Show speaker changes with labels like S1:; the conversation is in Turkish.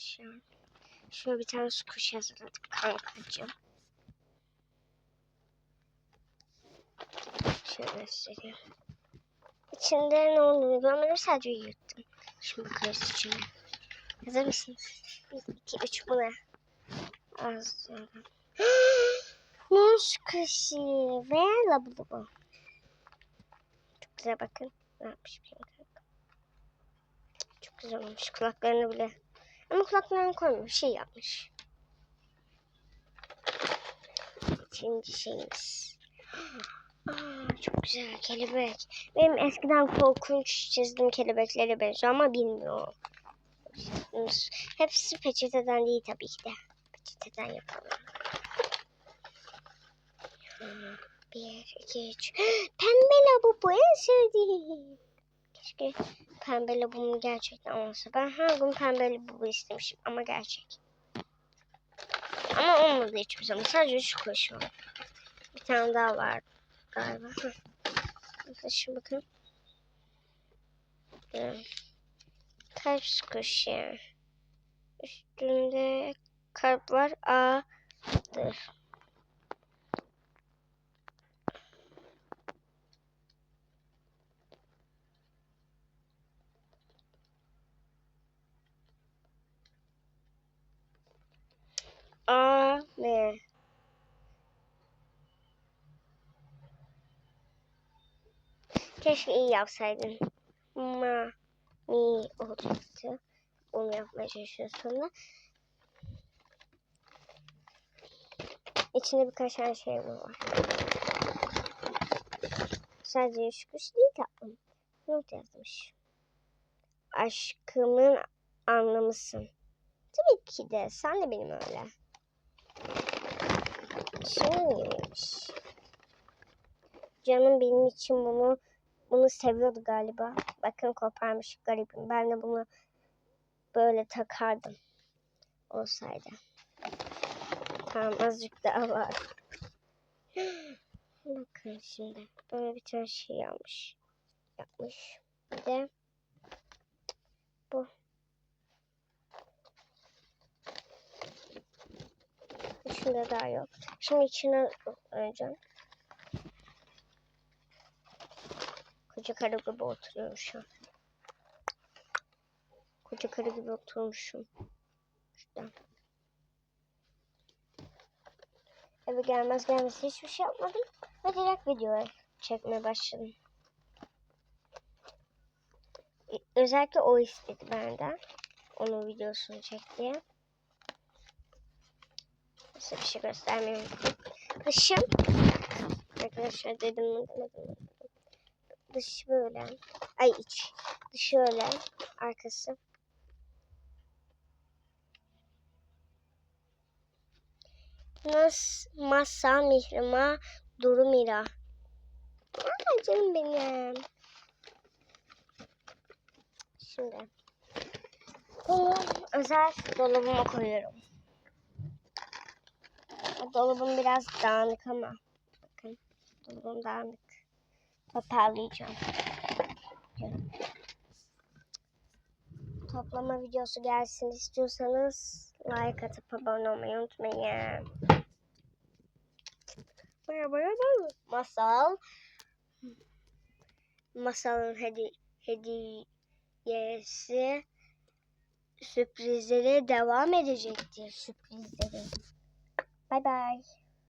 S1: arkadaşlar. Şöyle bir tane su kuşu hazırladık kankacığım. Şöyle göstereyim. İçinde ne olduğunu görmedim sadece yuttum. Şimdi bakarız içine. Hazır mısınız? 1, 2, 3 bu ne? Az. Muz kaşığı ve labubu. Çok güzel bakın. Ne yapmış bilmiyorum. Çok güzel olmuş. Kulaklarını bile. Ama kulaklarını koymuş. Şey yapmış. İkinci şeyimiz. Aa, çok güzel kelebek. Benim eskiden korkunç çizdiğim kelebeklere benziyor ama bilmiyorum. Hepsi peçeteden değil tabii ki de. Peçeteden yapalım. Bir, iki, üç. Pembe labubu en sevdiğim. Keşke pembe labubum gerçekten olsa. Ben her gün pembe labubu istemişim ama gerçek. Ama olmadı hiçbir zaman. Sadece şu koşu var. Bir tane daha var galiba. Arkadaşlar bakın. Evet. Kalp kuşu. Üstünde kalp var. A'dır. Ve Keşke iyi yapsaydın. Ma mi olacaktı. Onu yapmaya çalışıyoruz sonra. İçinde birkaç tane şey var. Sadece üç kuş değil tatlım. Not yazmış. Aşkımın anlamısın. Tabii ki de. Sen de benim öyle. Şimdi neymiş? Canım benim için bunu bunu seviyordu galiba. Bakın koparmış garibim. Ben de bunu böyle takardım. Olsaydı. Tamam azıcık daha var. Bakın şimdi. Böyle bir tane şey yapmış. Yapmış. Bir de bu. Şunda daha yok. Şimdi içine koyacağım. Koca karı gibi oturuyorum şu an. Koca karı gibi oturmuşum. Şuradan. Eve gelmez gelmez hiçbir şey yapmadım. Ve direkt video çekmeye başladım. Özellikle o istedi benden. Onun videosunu çek diye. Size bir şey göstermiyorum. Dışım. Arkadaşlar dedim? Dışı böyle. Ay iç. Dışı öyle. Arkası. Nas masa mihrima duru mira. Aa, canım benim. Şimdi bunu özel dolabıma koyuyorum. Dolabım biraz dağınık ama bakın dolabım dağınık. Toparlayacağım. Toplama videosu gelsin istiyorsanız like atıp abone olmayı unutmayın. Baya baya baya. Masal. Masalın hedi hediyesi sürprizleri devam edecektir. Sürprizleri. Bye bye.